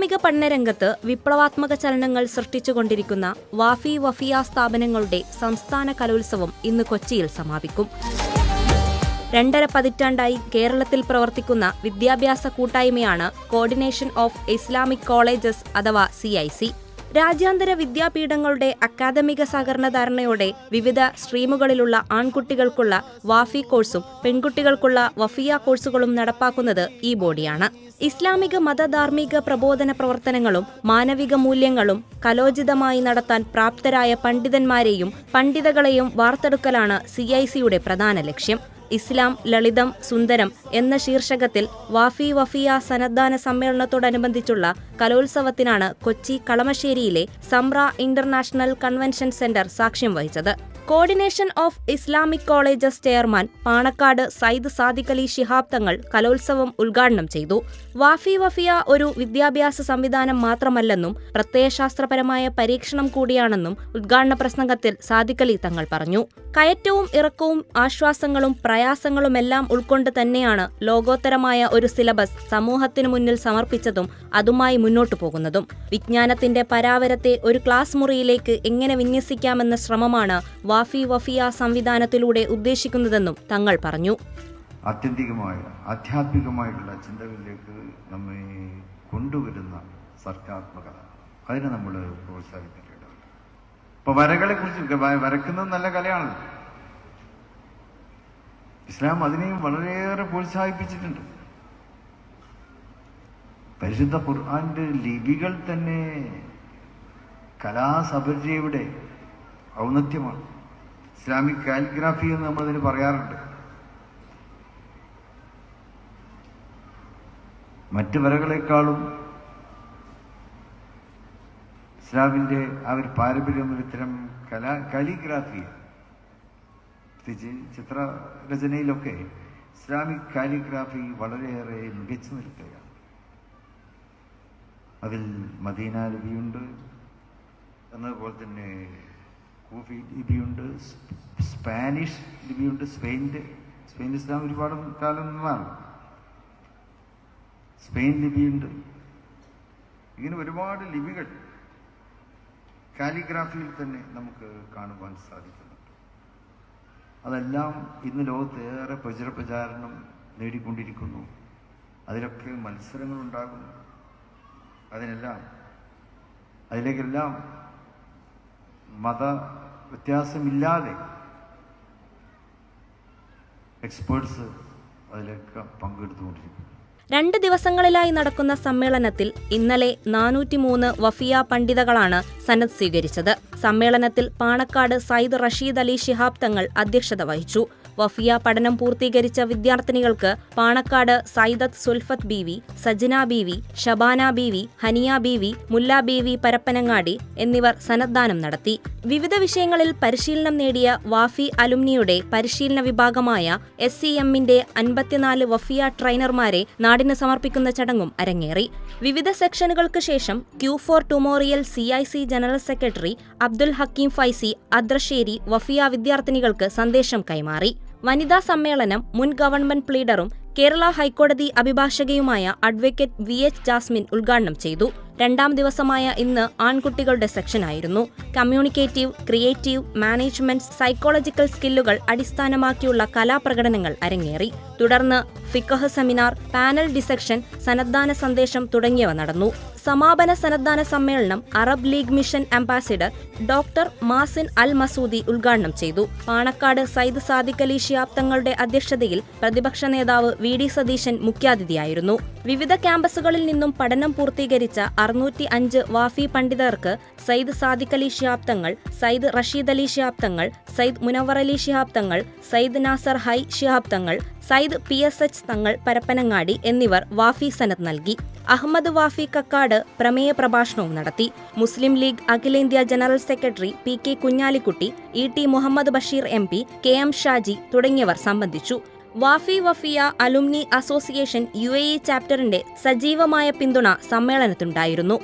ഇസ്ലാമിക പഠനരംഗത്ത് വിപ്ലവാത്മക ചലനങ്ങൾ സൃഷ്ടിച്ചുകൊണ്ടിരിക്കുന്ന വാഫി വഫിയ സ്ഥാപനങ്ങളുടെ സംസ്ഥാന കലോത്സവം ഇന്ന് കൊച്ചിയിൽ സമാപിക്കും. രണ്ടര പതിറ്റാണ്ടായി കേരളത്തിൽ പ്രവർത്തിക്കുന്ന വിദ്യാഭ്യാസ കൂട്ടായ്മയാണ് കോർഡിനേഷൻ ഓഫ് ഇസ്ലാമിക് കോളേജസ് അഥവാ സി ഐ സി രാജ്യാന്തര വിദ്യാപീഠങ്ങളുടെ അക്കാദമിക സഹകരണധാരണയോടെ വിവിധ സ്ട്രീമുകളിലുള്ള ആൺകുട്ടികൾക്കുള്ള വാഫി കോഴ്സും പെൺകുട്ടികൾക്കുള്ള വഫിയ കോഴ്സുകളും നടപ്പാക്കുന്നത് ഈ ബോഡിയാണ്. ഇസ്ലാമിക മതധാർമ്മിക പ്രബോധന പ്രവർത്തനങ്ങളും മാനവിക മൂല്യങ്ങളും കലോചിതമായി നടത്താൻ പ്രാപ്തരായ പണ്ഡിതന്മാരെയും പണ്ഡിതകളെയും വാർത്തെടുക്കലാണ് സി ഐ സിയുടെ പ്രധാന ലക്ഷ്യം. ഇസ്ലാം ലളിതം സുന്ദരം എന്ന ശീർഷകത്തിൽ വാഫി വഫിയ സന്നദ്ധാന സമ്മേളനത്തോടനുബന്ധിച്ചുള്ള കലോത്സവത്തിനാണ് കൊച്ചി കളമശ്ശേരിയിലെ സംറ ഇന്റർനാഷണൽ കൺവെൻഷൻ സെന്റർ സാക്ഷ്യം വഹിച്ചത്. Coordination of Islamic colleges chairman Panakkad Sayyid Sadiq Ali Shihab Thangal കലോത്സവം ഉദ്ഘാടനം ചെയ്തു. വാഫി വഫിയ ഒരു വിദ്യാഭ്യാസ സംവിധാനം മാത്രമല്ലെന്നും പ്രത്യയശാസ്ത്രപരമായ പരീക്ഷണം കൂടിയാണെന്നും ഉദ്ഘാടന പ്രസംഗത്തിൽ സാദിഖ് അലി തങ്ങൾ പറഞ്ഞു. കയറ്റവും ഇറക്കവും ആശ്വാസങ്ങളും പ്രയാസങ്ങളുമെല്ലാം ഉൾക്കൊണ്ട് തന്നെയാണ് ലോകോത്തരമായ ഒരു സിലബസ് സമൂഹത്തിനു മുന്നിൽ സമർപ്പിച്ചതും അതുമായി മുന്നോട്ടു പോകുന്നതും. വിജ്ഞാനത്തിന്റെ പരാവരത്തെ ഒരു ക്ലാസ് മുറിയിലേക്ക് എങ്ങനെ വിന്യസിക്കാമെന്ന ശ്രമമാണ് വാഫി വഫിയ സംവിധാനത്തിലൂടെ ഉദ്ദേശിക്കുന്നതെന്നും തങ്ങൾ പറഞ്ഞു. ആത്യന്തികമായ ആധ്യാത്മികമായിട്ടുള്ള ചിന്തകളിലേക്ക് നമ്മെ കൊണ്ടുവരുന്ന സർഗാത്മകത അതിനെ നമ്മൾ പ്രോത്സാഹിപ്പിക്കേണ്ടതുണ്ട്. ഇപ്പൊ വരകളെ കുറിച്ച് വരക്കുന്നത് നല്ല കലയാണ് ഇസ്ലാം അതിനെയും വളരെയേറെ പ്രോത്സാഹിപ്പിച്ചിട്ടുണ്ട്. പരിശുദ്ധ ഖുർആന്റെ ലിപികൾ തന്നെ കലാസപര്യയുടെ ഔന്നത്യമാണ്. ഇസ്ലാമിക് കാലിഗ്രാഫി എന്ന് നമ്മളതിന് പറയാറുണ്ട്. മറ്റ് വരകളെക്കാളും ഇസ്ലാമിന്റെ ആ ഒരു പാരമ്പര്യം ഇത്തരം കലാ കാലിഗ്രാഫി പ്രത്യേകിച്ച് ചിത്രരചനയിലൊക്കെ ഇസ്ലാമിക് കാലിഗ്രാഫി വളരെയേറെ മികച്ചു നിൽക്കുകയാണ്. അതിൽ മദീന ലിപിയുണ്ട് എന്നതുപോലെ തന്നെ ലിപിയുണ്ട് സ്പാനിഷ് ലിപിയുണ്ട് സ്പെയിന്റെ സ്പെയിൻ ഇസ്ലാം ഒരുപാട് കാലം നിന്നാണ്. സ്പെയിൻ ലിപിയുണ്ട്. ഇങ്ങനെ ഒരുപാട് ലിപികൾ കാലിഗ്രാഫിയിൽ തന്നെ നമുക്ക് കാണുവാൻ സാധിക്കുന്നുണ്ട്. അതെല്ലാം ഇന്ന് ലോകത്ത് ഏറെ പ്രചരപ്രചാരണം നേടിക്കൊണ്ടിരിക്കുന്നു. അതിലൊക്കെ മത്സരങ്ങൾ അതിനെല്ലാം അതിലേക്കെല്ലാം മത വ്യത്യാസമില്ലാതെ എക്സ്പേർട്സ് അതിലൊക്കെ പങ്കെടുത്തുകൊണ്ടിരിക്കും രണ്ട് ദിവസങ്ങളിലായി നടക്കുന്ന സമ്മേളനത്തിൽ ഇന്നലെ നാനൂറ്റിമൂന്ന് വഫിയ പണ്ഡിതകളാണ് സന്നദ്ധ സ്വീകരിച്ചത്. സമ്മേളനത്തിൽ പാണക്കാട് സയ്യിദ് റഷീദ് അലി ശിഹാബ് തങ്ങൾ അധ്യക്ഷത വഹിച്ചു. വഫിയ പഠനം പൂർത്തീകരിച്ച വിദ്യാർത്ഥിനികൾക്ക് പാണക്കാട് സൈദത്ത് സുൽഫത്ത് ബീവി സജന ബീവി ഷബാന ബീവി ഹനിയ ബീവി മുല്ല ബീവി പരപ്പനങ്ങാടി എന്നിവർ സന്നദ്ധാനം നടത്തി. വിവിധ വിഷയങ്ങളിൽ പരിശീലനം നേടിയ വാഫി അലുമിനിയുടെ പരിശീലന വിഭാഗമായ എസ് സി എമ്മിന്റെ അൻപത്തിനാല് വഫിയ ട്രെയിനർമാരെ നാടിന് സമർപ്പിക്കുന്ന ചടങ്ങും അരങ്ങേറി. വിവിധ സെക്ഷനുകൾക്ക് ശേഷം ക്യൂ ഫോർ ടുമോറിയൽ C I C general secretary Abdul Hakeem Faizy Adrisseri Wafiyya വിദ്യാർത്ഥിനികൾക്ക് സന്ദേശം കൈമാറി. വനിതാ സമ്മേളനം മുൻ ഗവൺമെന്റ് പ്ലീഡറും കേരള ഹൈക്കോടതി അഭിഭാഷകയുമായ അഡ്വക്കേറ്റ് വി എച്ച് ജാസ്മിൻ ഉദ്ഘാടനം ചെയ്തു രണ്ടാം ദിവസമായ ഇന്ന് ആൺകുട്ടികളുടെ സെക്ഷനായിരുന്നു കമ്മ്യൂണിക്കേറ്റീവ് ക്രിയേറ്റീവ് മാനേജ്മെന്റ് സൈക്കോളജിക്കൽ സ്കില്ലുകൾ അടിസ്ഥാനമാക്കിയുള്ള കലാപ്രകടനങ്ങൾ അരങ്ങേറി. തുടർന്ന് ഫിക്കഹ് സെമിനാർ പാനൽ ഡിസെക്ഷൻ സന്നദ്ധാന സന്ദേശം തുടങ്ങിയവ നടന്നു. സമാപന സന്നദ്ധാന സമ്മേളനം Arab League mission ambassador doctor Mazin Al Masoodi ഉദ്ഘാടനം ചെയ്തു. പാണക്കാട് സയ്യിദ് സാദിഖലി ഷിയാബ് തങ്ങളുടെ അധ്യക്ഷതയിൽ പ്രതിപക്ഷ നേതാവ് വി ഡി സതീശൻ മുഖ്യാതിഥിയായിരുന്നു. വിവിധ ക്യാമ്പസുകളിൽ നിന്നും പഠനം പൂർത്തീകരിച്ച അറുന്നൂറ്റി അഞ്ച് വാഫി പണ്ഡിതർക്ക് Sayyid Sadiq Ali Shihab Thangal Sayyid Rasheed Ali Shihab Thangal Sayyid Munavar Ali Shihab Thangal Sayyid Nasar Hai Shihab Thangal Sayyid P S H Thangal Parappanangadi എന്നിവർ വാഫി സനത് നൽകി. അഹമ്മദ് വാഫി കക്കാട് പ്രമേയ പ്രഭാഷണവും നടത്തി. മുസ്ലിം ലീഗ് അഖിലേന്ത്യാ general secretary P K Kunhalikutty E T Muhammad Basheer M P K M Shaji തുടങ്ങിയവർ സംബന്ധിച്ചു. Wafy Wafiya alumni association U A E ചാപ്റ്ററിന്റെ സജീവമായ പിന്തുണ സമ്മേളനത്തിനുണ്ടായിരുന്നു